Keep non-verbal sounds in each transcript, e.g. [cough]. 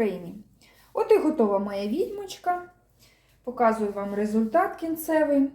Україні! От і готова моя відьмочка. Показую вам результат кінцевий.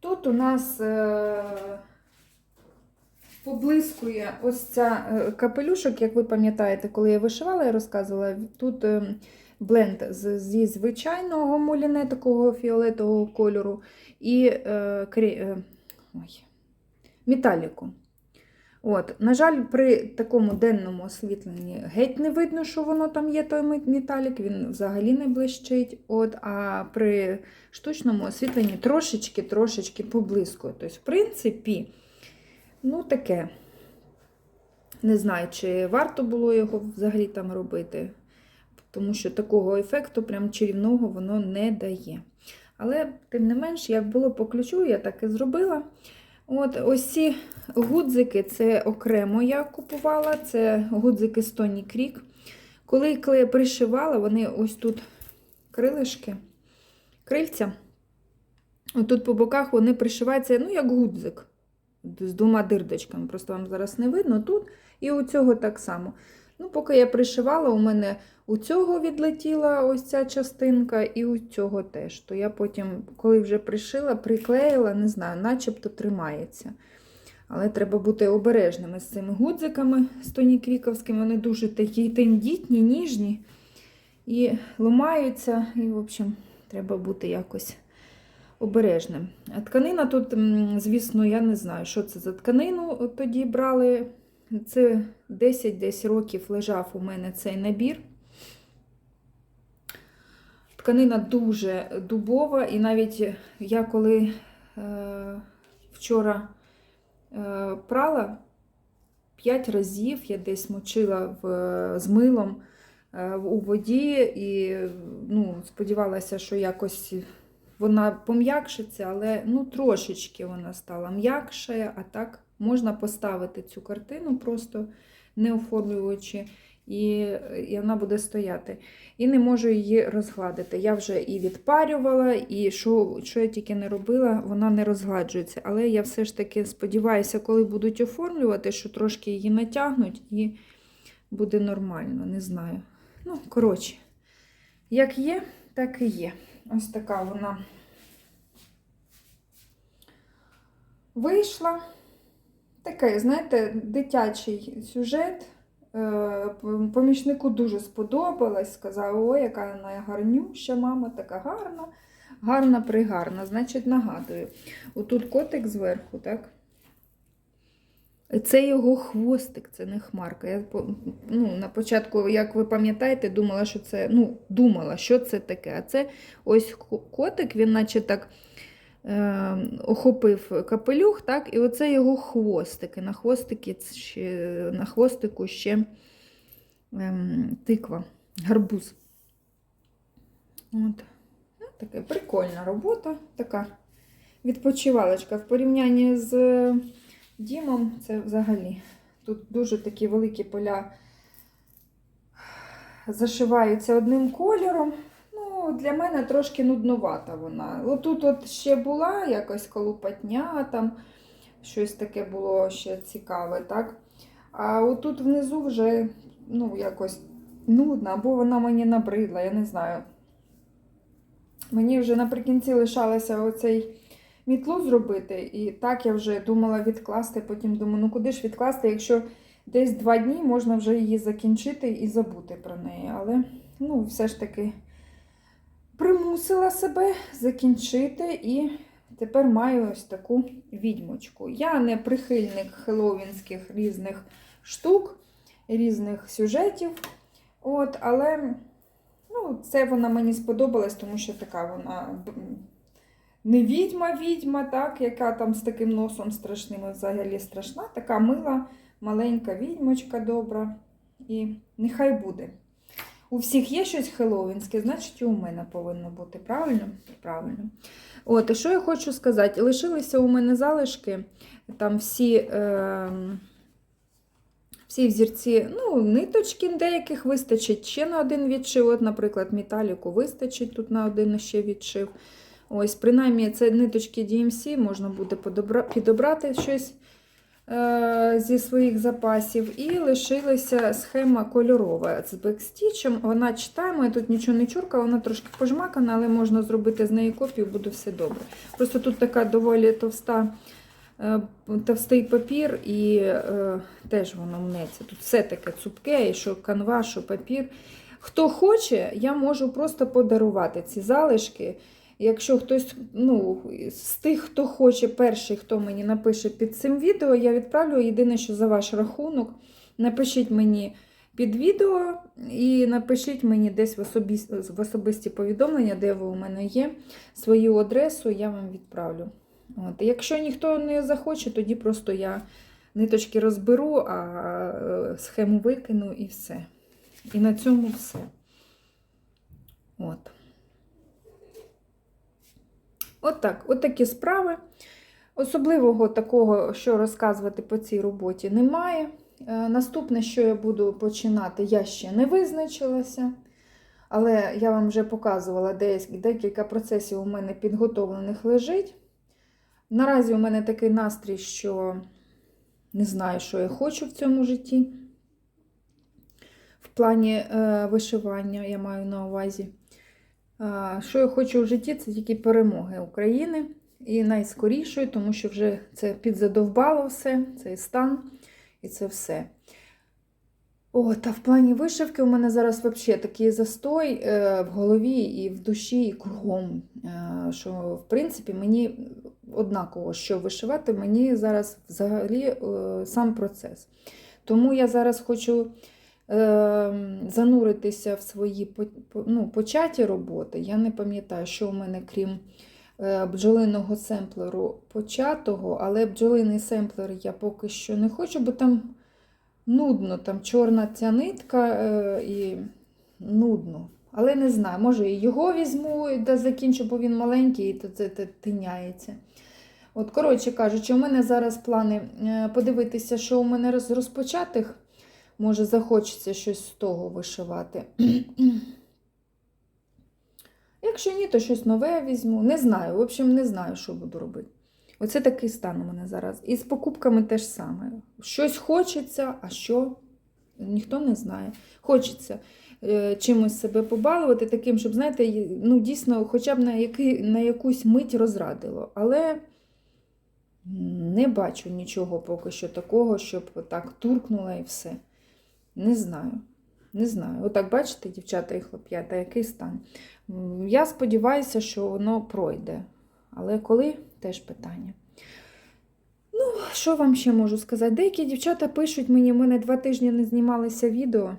Тут у нас е- поблискує ось ця е, капелюшок, як ви пам'ятаєте, коли я вишивала, я розказувала. Тут е, бленд зі звичайного муліне, такого фіолетового кольору, і е, ой, металіку. От, на жаль, при такому денному освітленні геть не видно, що воно там є, той металік, він взагалі не блищить. От, а при штучному освітленні трошечки-трошечки поблискує. Тобто, в принципі, ну таке. Не знаю, чи варто було його взагалі там робити, тому що такого ефекту, прям чарівного, воно не дає. Але, тим не менш, як було по ключу, я так і зробила. От ось ці гудзики це окремо я купувала, це гудзики з Тоні. Коли я пришивала, вони ось тут крилишки, крильця. Тут по боках вони пришиваються, ну, як гудзик з двома дирдочками. Просто вам зараз не видно тут. І у цього так само. Ну, Поки я пришивала, у мене у цього відлетіла ось ця частинка, і у цього теж. То я потім, коли вже пришила, приклеїла, не знаю, начебто тримається. Але треба бути обережними з цими гудзиками стоніквіковськими. Вони дуже такі тендітні, ніжні і ламаються. І, в общем, треба бути якось обережним. А тканина тут, звісно, я не знаю, що це за тканину тоді брали. Це 10 десь років лежав у мене цей набір. Тканина дуже дубова, і навіть я коли е, вчора е, прала 5 разів, я десь мочила в, з милом е, у воді і ну, сподівалася, що якось вона пом'якшиться, але ну, трошечки вона стала м'якша, а так можна поставити цю картину, просто не оформлюючи, і, і вона буде стояти. І не можу її розгладити. Я вже і відпарювала, і що, що я тільки не робила, вона не розгладжується. Але я все ж таки сподіваюся, коли будуть оформлювати, що трошки її натягнуть і буде нормально, не знаю. Ну, коротше, як є, так і є. Ось така вона вийшла. Такий, знаєте, дитячий сюжет. Е, Помічнику дуже сподобалось. Сказав, ой, яка вона мама така гарна, гарна пригарна. Значить, нагадую. Отут котик зверху, так? Це його хвостик, це не хмарка. Я ну, на початку, як ви пам'ятаєте, думала, що це, ну, думала, що це таке. А це ось котик, він наче так охопив капелюх, так, і оце його хвостики. На хвостики, на хвостику ще е, тиква, гарбуз. От. Ну, така прикольна робота, така відпочивалочка в порівнянні з. Дімом це взагалі. Тут дуже такі великі поля зашиваються одним кольором. Ну, Для мене трошки нуднувата вона. Отут от ще була якось колупатня, там щось таке було ще цікаве. так? А отут внизу вже ну, якось нудно, або вона мені набридла, я не знаю. Мені вже наприкінці лишалося оцей мітлу зробити. І так я вже думала відкласти, потім думаю, ну куди ж відкласти, якщо десь два дні можна вже її закінчити і забути про неї. Але ну, все ж таки примусила себе закінчити і тепер маю ось таку відьмочку. Я не прихильник хеллоуінських різних штук, різних сюжетів. От, Але ну, це вона мені сподобалась, тому що така вона не відьма-відьма, так, яка там з таким носом страшним взагалі страшна, така мила, маленька відьмочка добра. І нехай буде. У всіх є щось хеллоуінське, значить і у мене повинно бути. Правильно? Правильно. От, і що я хочу сказати? Лишилися у мене залишки, там всі. Е всі взірці, ну, ниточки деяких вистачить ще на один відшив. От, наприклад, металіку вистачить тут на один ще відшив. Ось, принаймні, це ниточки DMC, можна буде підобрати щось зі своїх запасів, і лишилася схема кольорова з бекстічем. Вона читаємо, я тут нічого не чурка, вона трошки пожмакана, але можна зробити з неї копію, буде все добре. Просто тут така доволі товста. е, Товстий папір і е, теж воно мнеться. Тут все таке цупке, і що канва, що папір. Хто хоче, я можу просто подарувати ці залишки. Якщо хтось ну, з тих, хто хоче, перший, хто мені напише під цим відео, я відправлю єдине, що за ваш рахунок. Напишіть мені під відео і напишіть мені десь в, особисті, в особисті повідомлення, де ви у мене є, свою адресу, я вам відправлю. От. Якщо ніхто не захоче, тоді просто я ниточки розберу, а е, схему викину і все. І на цьому все. От. От так, от такі справи. Особливого такого, що розказувати по цій роботі, немає. Е, Наступне, що я буду починати, я ще не визначилася. Але я вам вже показувала, декілька процесів у мене підготовлених лежить. Наразі у мене такий настрій, що не знаю, що я хочу в цьому житті. В плані е, вишивання я маю на увазі. Що я хочу в житті, це тільки перемоги України. І найскорішої, тому що вже це підзадовбало все, цей стан і це все. О, та в плані вишивки у мене зараз взагалі такий застой е, в голові і в душі, і кругом. Е, що, в принципі, мені однаково, що вишивати, мені зараз взагалі е, сам процес. Тому я зараз хочу зануритися в свої ну, початі роботи. Я не пам'ятаю, що у мене, крім е, бджолиного семплеру початого, але бджолиний семплер я поки що не хочу, бо там нудно, там чорна ця нитка е, і нудно. Але не знаю, може і його візьму, де закінчу, бо він маленький, і то це, це тиняється. От, коротше кажучи, у мене зараз плани е, подивитися, що у мене з розпочатих. Може, захочеться щось з того вишивати. [clears throat] Якщо ні, то щось нове візьму. Не знаю. В общем, не знаю, що буду робити. Оце такий стан у мене зараз. І з покупками теж саме. Щось хочеться, а що ніхто не знає. Хочеться е, чимось себе побалувати, таким, щоб, знаєте, ну, дійсно, хоча б на, який, на якусь мить розрадило. Але не бачу нічого поки що такого, щоб так туркнула і все. Не знаю. Не знаю. Отак, бачите, дівчата і хлоп'ята, який стан. Я сподіваюся, що воно пройде. Але коли теж питання. Ну, що вам ще можу сказати? Деякі дівчата пишуть мені, в мене два тижні не знімалися відео.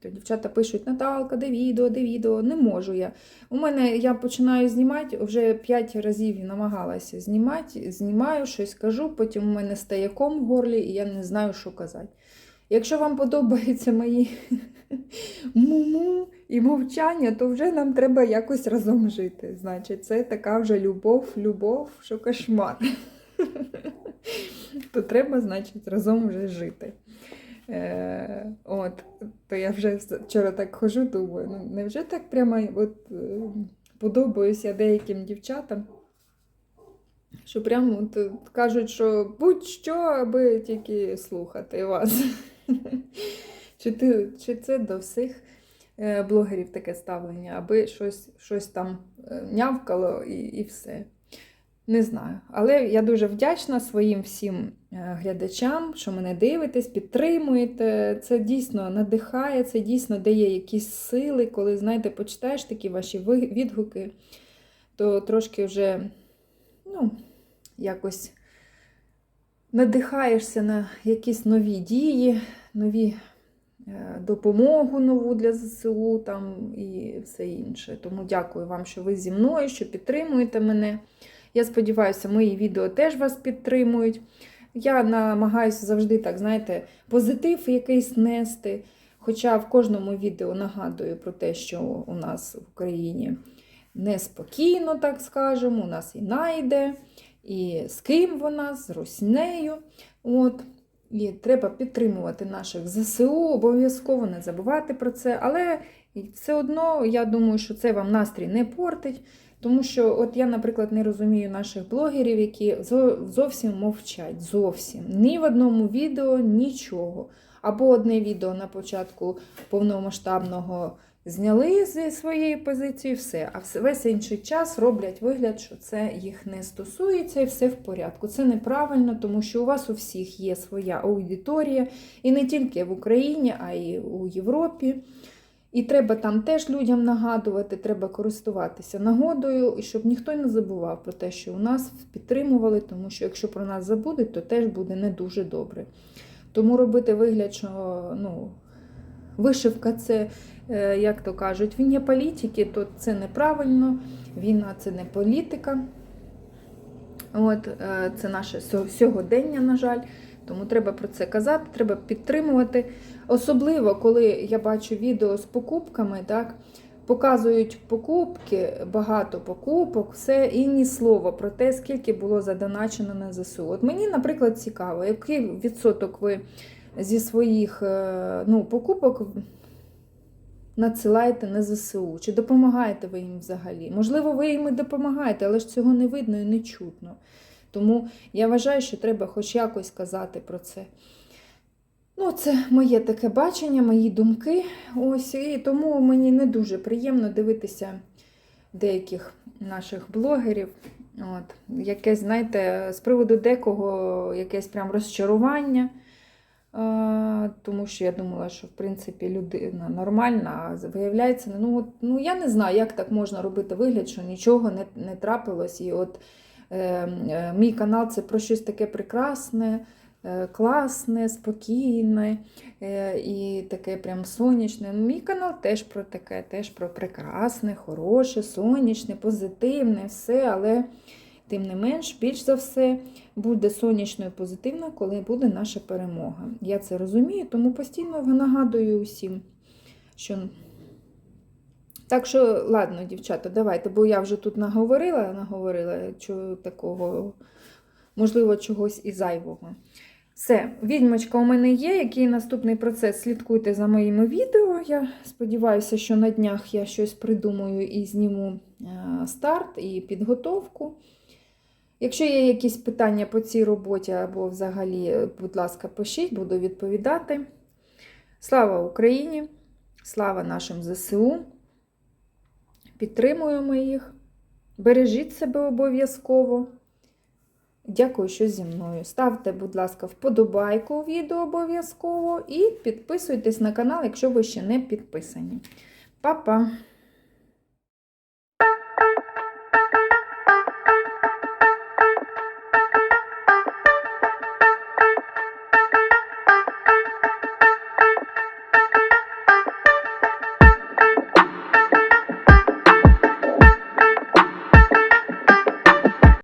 То дівчата пишуть, Наталка, де відео, де відео. Не можу я. У мене я починаю знімати, вже 5 разів намагалася знімати, знімаю, щось кажу, потім у мене стає ком в горлі, і я не знаю, що казати. Якщо вам подобаються мої [laughs] муму і мовчання, то вже нам треба якось разом жити. Значить, це така вже любов, любов, що кошмар. [laughs] То треба, значить, разом вже жити. Е, от, то я вже вчора так хожу, думаю, ну невже так прямо от, е, подобаюся деяким дівчатам? Що прямо от, кажуть, що будь-що, аби тільки слухати вас. [laughs] Чи, ти, чи це до всіх е, блогерів таке ставлення, аби щось, щось там е, нявкало і, і все. Не знаю. Але я дуже вдячна своїм всім е, глядачам, що мене дивитесь, підтримуєте. Це дійсно надихає, це дійсно дає якісь сили, коли, знаєте, почитаєш такі ваші відгуки, то трошки вже, ну, якось надихаєшся на якісь нові дії, нові е, допомогу нову для ЗСУ там і все інше. Тому дякую вам, що ви зі мною, що підтримуєте мене. Я сподіваюся, мої відео теж вас підтримують. Я намагаюся завжди, так, знаєте, позитив якийсь нести. Хоча в кожному відео нагадую про те, що у нас в Україні неспокійно, так скажемо, у нас і найде, і з ким вона, з руснею. От. І треба підтримувати наших ЗСУ, обов'язково не забувати про це. Але все одно, я думаю, що це вам настрій не портить. Тому що, от я, наприклад, не розумію наших блогерів, які зовсім мовчать. Зовсім. Ні в одному відео нічого. Або одне відео на початку повномасштабного зняли зі своєї позиції, все. А весь інший час роблять вигляд, що це їх не стосується і все в порядку. Це неправильно, тому що у вас у всіх є своя аудиторія, і не тільки в Україні, а й у Європі. І треба там теж людям нагадувати, треба користуватися нагодою, і щоб ніхто не забував про те, що у нас підтримували, тому що якщо про нас забудуть, то теж буде не дуже добре. Тому робити вигляд, що ну, вишивка це, е, як то кажуть, він є політики, то це неправильно. Війна це не політика. От, е, це наше сьогодення, на жаль. Тому треба про це казати, треба підтримувати. Особливо, коли я бачу відео з покупками, так, показують покупки, багато покупок, все і ні слова про те, скільки було задоначено на ЗСУ. От мені, наприклад, цікаво, який відсоток ви зі своїх е, ну, покупок надсилаєте на ЗСУ? Чи допомагаєте ви їм взагалі? Можливо, ви їм і допомагаєте, але ж цього не видно і не чутно. Тому я вважаю, що треба хоч якось казати про це. Ну, це моє таке бачення, мої думки. Ось, і тому мені не дуже приємно дивитися деяких наших блогерів. От, якесь, знаєте, з приводу декого якесь прям розчарування. Тому що я думала, що в принципі людина нормальна, а виявляється, ну, от, ну я не знаю, як так можна робити вигляд, що нічого не, не трапилось. І от е, е, мій канал це про щось таке прекрасне, е, класне, спокійне е, і таке прям сонячне. Мій канал теж про таке, теж про прекрасне, хороше, сонячне, позитивне, все, але тим не менш, більш за все, буде сонячно і позитивно, коли буде наша перемога. Я це розумію, тому постійно нагадую усім, що. Так що, ладно, дівчата, давайте, бо я вже тут наговорила, наговорила чого такого, можливо, чогось і зайвого. Все, відьмочка у мене є. Який наступний процес? Слідкуйте за моїми відео. Я сподіваюся, що на днях я щось придумаю і зніму е, старт і підготовку. Якщо є якісь питання по цій роботі або взагалі, будь ласка, пишіть, буду відповідати. Слава Україні! Слава нашим ЗСУ! Підтримуємо їх. Бережіть себе обов'язково. Дякую, що зі мною. Ставте, будь ласка, вподобайку відео обов'язково і підписуйтесь на канал, якщо ви ще не підписані. Па-па!